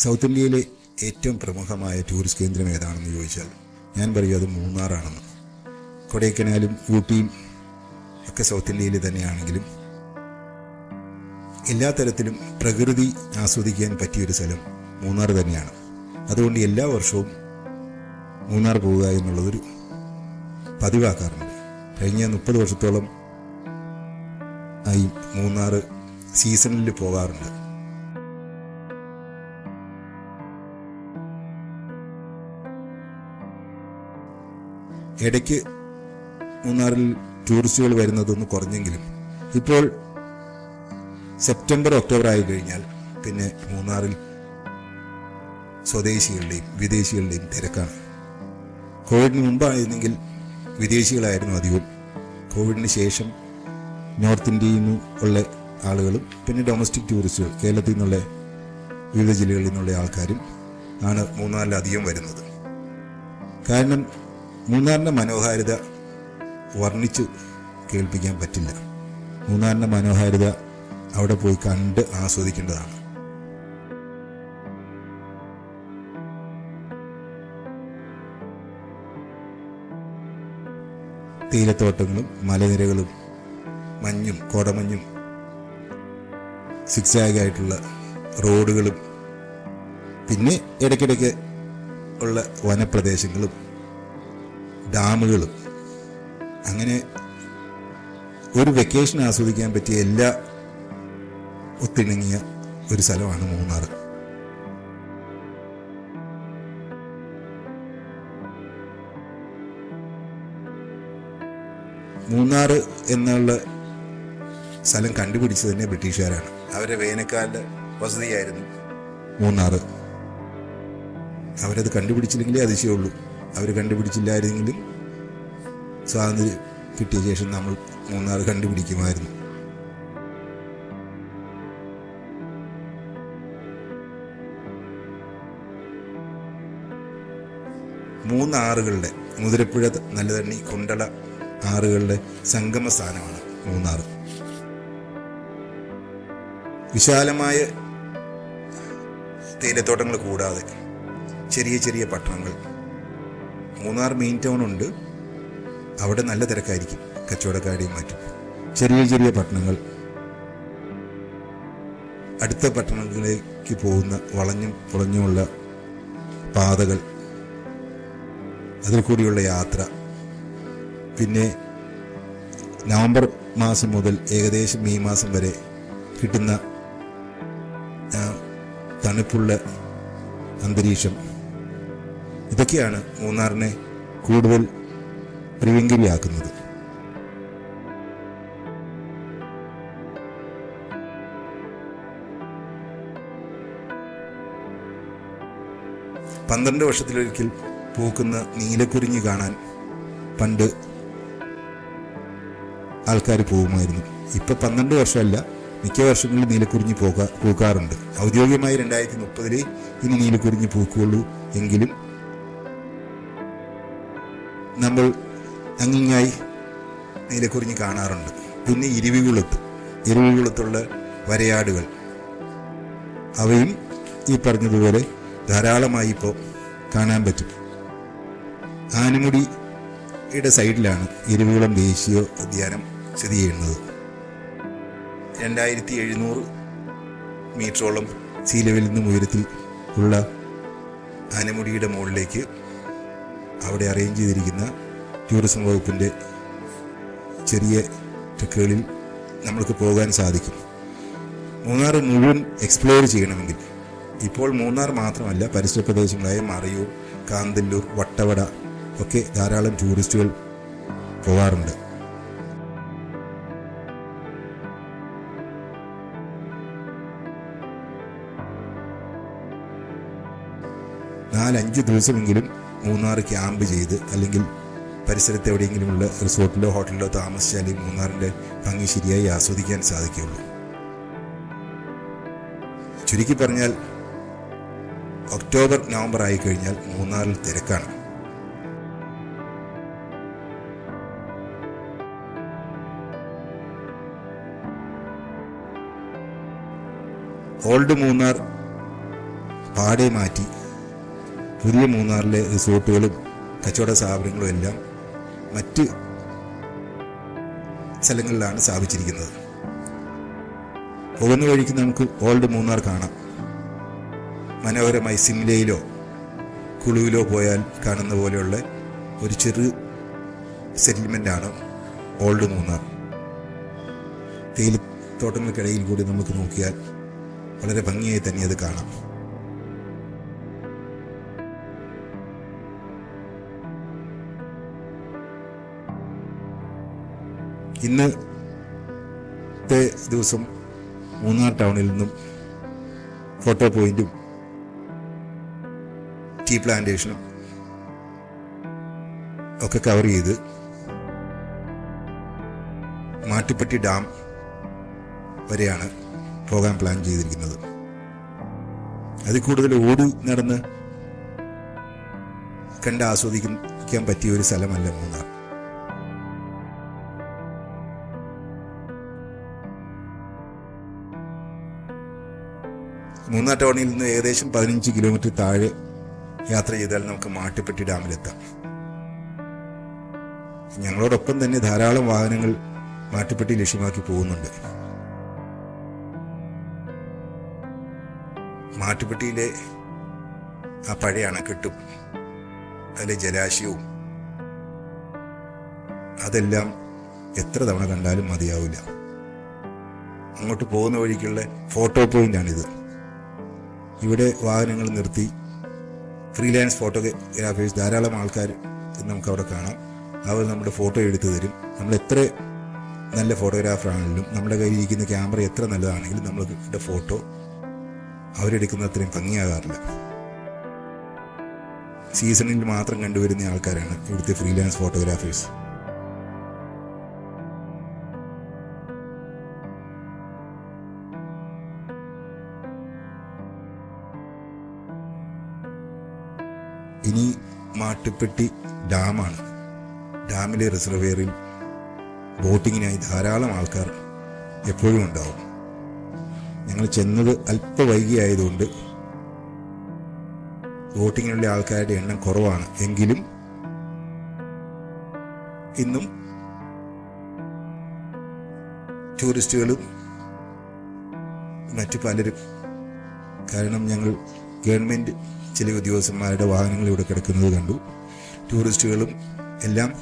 South ഇന്ത്യയിലെ ഏറ്റവും പ്രമുഖമായ ടൂറിസ്റ്റ് കേന്ദ്രം ഏതാണെന്ന് ചോദിച്ചാൽ ഞാൻ പറയും അത് മൂന്നാറാണെന്ന്. കൊടൈക്കനാലും ഊട്ടിയും ഒക്കെ സൗത്ത് ഇന്ത്യയിൽ തന്നെയാണെങ്കിലും എല്ലാ തരത്തിലും പ്രകൃതി ആസ്വദിക്കാൻ പറ്റിയൊരു സ്ഥലം മൂന്നാർ തന്നെയാണ്. അതുകൊണ്ട് എല്ലാ വർഷവും മൂന്നാർ പോവുക എന്നുള്ളതൊരു പതിവാക്കാറുണ്ട്. കഴിഞ്ഞ മുപ്പത് വർഷത്തോളം ആയി മൂന്നാർ സീസണിൽ പോകാറുണ്ട്. ഇടയ്ക്ക് മൂന്നാറിൽ ടൂറിസ്റ്റുകൾ വരുന്നതൊന്ന് കുറഞ്ഞെങ്കിലും ഇപ്പോൾ സെപ്റ്റംബർ ഒക്ടോബർ ആയി കഴിഞ്ഞാൽ പിന്നെ മൂന്നാറിൽ സ്വദേശികളുടെയും വിദേശികളുടെയും തിരക്കാണ്. കോവിഡിന് മുമ്പായിരുന്നെങ്കിൽ വിദേശികളായിരുന്നു അധികവും. കോവിഡിന് ശേഷം നോർത്ത് ഇന്ത്യയിൽ നിന്ന് ഉള്ള ആളുകളും പിന്നെ ഡൊമസ്റ്റിക് ടൂറിസ്റ്റുകൾ കേരളത്തിൽ നിന്നുള്ള വിവിധ ജില്ലകളിൽ നിന്നുള്ള ആൾക്കാരും ആണ് മൂന്നാറിൽ അധികം വരുന്നത്. കാരണം മൂന്നാറിന്റെ മനോഹാരിത വർണിച്ച് കേൾപ്പിക്കാൻ പറ്റില്ല. മൂന്നാറിന്റെ മനോഹാരിത അവിടെ പോയി കണ്ട് ആസ്വദിക്കേണ്ടതാണ്. തേയിലത്തോട്ടങ്ങളും മലനിരകളും മഞ്ഞും കോടമഞ്ഞും സിക്സാഗായിട്ടുള്ള റോഡുകളും പിന്നെ ഇടയ്ക്കിടയ്ക്ക് ഉള്ള വനപ്രദേശങ്ങളും ഡാമുകളും. അങ്ങനെ ഒരു വെക്കേഷൻ ആസ്വദിക്കാൻ പറ്റിയ എല്ലാ ഒത്തിണങ്ങിയ ഒരു സ്ഥലമാണ് മൂന്നാർ. മൂന്നാർ എന്നുള്ള സ്ഥലം കണ്ടുപിടിച്ചത് തന്നെ ബ്രിട്ടീഷുകാരാണ്. അവരെ വേനൽക്കാലിന്റെ വസതിയായിരുന്നു മൂന്നാർ. അവരത് കണ്ടുപിടിച്ചില്ലെങ്കിലേ അതിശയമുള്ളൂ. അവർ കണ്ടുപിടിച്ചില്ലായിരുന്നെങ്കിലും സ്വാതന്ത്ര്യം കിട്ടിയ ശേഷം നമ്മൾ മൂന്നാർ കണ്ടുപിടിക്കുമായിരുന്നു. മൂന്ന് ആറുകളുടെ മുതിരപ്പുഴ നല്ലതണ്ണി കുണ്ടള ആറുകളുടെ സംഗമ സ്ഥാനമാണ് മൂന്നാർ വിശാലമായ തേയിലത്തോട്ടങ്ങൾ കൂടാതെ ചെറിയ ചെറിയ പട്ടണങ്ങൾ മൂന്നാർ മെയിൻ ടൗൺ ഉണ്ട്. അവിടെ നല്ല തിരക്കായിരിക്കും. കച്ചവടക്കാരെയും മറ്റും. ചെറിയ ചെറിയ പട്ടണങ്ങൾ. അടുത്ത പട്ടണങ്ങളിലേക്ക് പോകുന്ന വളഞ്ഞും പുളഞ്ഞുമുള്ള പാതകൾ. അതിൽ കൂടിയുള്ള യാത്ര. പിന്നെ നവംബർ മാസം മുതൽ ഏകദേശം മെയ് മാസം വരെ കിട്ടുന്ന തണുപ്പുള്ള അന്തരീക്ഷം. ഇതൊക്കെയാണ് മൂന്നാറിനെ കൂടുതൽ പ്രിയങ്കരിയാക്കുന്നത്. പന്ത്രണ്ട് വർഷത്തിലൊരിക്കൽ പൂക്കുന്ന നീലക്കുരിഞ്ഞ് കാണാൻ പണ്ട് ആൾക്കാർ പോകുമായിരുന്നു. ഇപ്പോൾ പന്ത്രണ്ട് വർഷമല്ല മിക്ക വർഷങ്ങളിൽ നീലക്കുരിഞ്ഞ് പോകാ പൂക്കാറുണ്ട്. ഔദ്യോഗികമായി രണ്ടായിരത്തി മുപ്പതിലേ ഇനി നീലക്കുരിഞ്ഞ് പൂക്കുള്ളൂ എങ്കിലും നമ്മൾ അങ്ങിങ്ങായി നീലക്കുറിഞ്ഞി കാണാറുണ്ട്. പിന്നെ ഇരുവികുളത്ത് ഇരുവികുളത്തുള്ള വരയാടുകൾ. അവയും ഈ പറഞ്ഞതുപോലെ ധാരാളമായി ഇപ്പോൾ കാണാൻ പറ്റും. ആനമുടിയുടെ സൈഡിലാണ് ഇരുവികുളം ദേശീയ ഉദ്യാനം സ്ഥിതി ചെയ്യുന്നത്. രണ്ടായിരത്തി എഴുന്നൂറ് മീറ്ററോളം സീ ലെവലിൽ നിന്നും ഉയരത്തിൽ ഉള്ള ആനമുടിയുടെ മുകളിലേക്ക് അവിടെ അറേഞ്ച് ചെയ്തിരിക്കുന്ന ടൂറിസം വകുപ്പിന്റെ ചെറിയ ട്രക്കുകളിൽ നമ്മൾക്ക് പോകാൻ സാധിക്കും. മൂന്നാർ മുഴുവൻ എക്സ്പ്ലോർ ചെയ്യണമെങ്കിൽ ഇപ്പോൾ മൂന്നാർ മാത്രമല്ല പരിസര പ്രദേശങ്ങളായ മറയൂർ കാന്തല്ലൂർ വട്ടവട ഒക്കെ ധാരാളം ടൂറിസ്റ്റുകൾ പോകാറുണ്ട്. നാലഞ്ച് ദിവസമെങ്കിലും മൂന്നാർ ക്യാമ്പ് ചെയ്ത് അല്ലെങ്കിൽ പരിസരത്ത് എവിടെയെങ്കിലുമുള്ള റിസോർട്ടിലോ ഹോട്ടലിലോ താമസിച്ചാലേ മൂന്നാറിന്റെ ഭംഗി ശരിയായി ആസ്വദിക്കാൻ സാധിക്കുകയുള്ളൂ. ചുരുക്കി പറഞ്ഞാൽ ഒക്ടോബർ നവംബർ ആയി കഴിഞ്ഞാൽ മൂന്നാറിൽ തിരക്കാണ്. ഓൾഡ് മൂന്നാർ പാടെ മാറ്റി പുതിയ മൂന്നാറിലെ റിസോർട്ടുകളും കച്ചവട സ്ഥാപനങ്ങളും എല്ലാം മറ്റ് സ്ഥലങ്ങളിലാണ് സ്ഥാപിച്ചിരിക്കുന്നത്. പോകുന്ന വഴിക്ക് നമുക്ക് ഓൾഡ് മൂന്നാർ കാണാം. മനോഹരമായി സിംലയിലോ കുളുവിലോ പോയാൽ കാണുന്ന പോലെയുള്ള ഒരു ചെറു സെറ്റിൽമെന്റാണ് ഓൾഡ് മൂന്നാർ. തേയിലത്തോട്ടങ്ങൾക്കിടയിൽ കൂടി നമുക്ക് നോക്കിയാൽ വളരെ ഭംഗിയായി തന്നെ അത് കാണാം. ഇന്നത്തെ ദിവസം മൂന്നാർ ടൗണിൽ നിന്നും ഫോട്ടോ പോയിന്റും ടീ പ്ലാന്റേഷനും ഒക്കെ കവർ ചെയ്ത് മാട്ടുപ്പെട്ടി ഡാം വരെയാണ് പോകാൻ പ്ലാൻ ചെയ്തിരിക്കുന്നത്. അതിൽ കൂടുതൽ ഓടി നടന്ന് കണ്ട് ആസ്വദിക്കാൻ പറ്റിയ ഒരു സ്ഥലമല്ല മൂന്നാർ. മൂന്നാർ ടൗണിൽ നിന്ന് ഏകദേശം പതിനഞ്ച് കിലോമീറ്റർ താഴെ യാത്ര ചെയ്താൽ നമുക്ക് മാട്ടുപ്പെട്ടി ഡാമിലെത്താം. ഞങ്ങളോടൊപ്പം തന്നെ ധാരാളം വാഹനങ്ങൾ മാട്ടുപ്പെട്ടി ലക്ഷ്യമാക്കി പോകുന്നുണ്ട്. മാട്ടുപ്പെട്ടിയിലെ ആ പഴയ അണക്കെട്ടും അതിലെ ജലാശയവും അതെല്ലാം എത്ര തവണ കണ്ടാലും മതിയാവില്ല. അങ്ങോട്ട് പോകുന്ന വഴിക്കുള്ള ഫോട്ടോ പോയിന്റാണിത്. ഇവിടെ വാഹനങ്ങൾ നിർത്തി ഫ്രീലാൻസ് ഫോട്ടോഗ്രാഫേഴ്സ് ധാരാളം ആൾക്കാർ നമുക്ക് അവിടെ കാണാം. അവർ നമ്മുടെ ഫോട്ടോ എടുത്തു തരും. നമ്മൾ എത്ര നല്ല ഫോട്ടോഗ്രാഫർ ആണെങ്കിലും നമ്മുടെ കയ്യിൽ ഇരിക്കുന്ന ക്യാമറ എത്ര നല്ലതാണെങ്കിലും നമ്മളുടെ ഫോട്ടോ അവരെടുക്കുന്ന അത്രയും ഭംഗിയാകാറില്ല. സീസണിൽ മാത്രം കണ്ടുവരുന്ന ആൾക്കാരാണ് ഇവിടുത്തെ ഫ്രീലാൻസ് ഫോട്ടോഗ്രാഫേഴ്സ് ഇനി മാട്ടുപ്പെട്ടി ഡാമാണ്. ഡാമിലെ റിസർവേറിൽ ബോട്ടിങ്ങിനായി ധാരാളം ആൾക്കാർ എപ്പോഴും ഉണ്ടാവും. ഞങ്ങൾ ചെന്നത് അല്പ വൈകിയായതുകൊണ്ട് ബോട്ടിങ്ങിനുള്ള ആൾക്കാരുടെ എണ്ണം കുറവാണ്. എങ്കിലും ഇന്നും ടൂറിസ്റ്റുകളും മറ്റു പലരും കാരണം ഞങ്ങൾ ഗവൺമെന്റ് ചില ഉദ്യോഗസ്ഥന്മാരുടെ വാഹനങ്ങൾ ഇവിടെ കിടക്കുന്നത് കണ്ടു. ടൂറിസ്റ്റുകളും എല്ലാം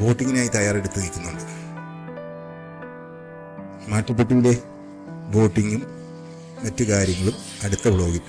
ബോട്ടിങ്ങിനായി തയ്യാറെടുത്ത് നിൽക്കുന്നുണ്ട്. മാട്ടുപ്പെട്ടിയിലെ ബോട്ടിങ്ങും മറ്റു കാര്യങ്ങളും അടുത്ത വ്ളോഗിൽ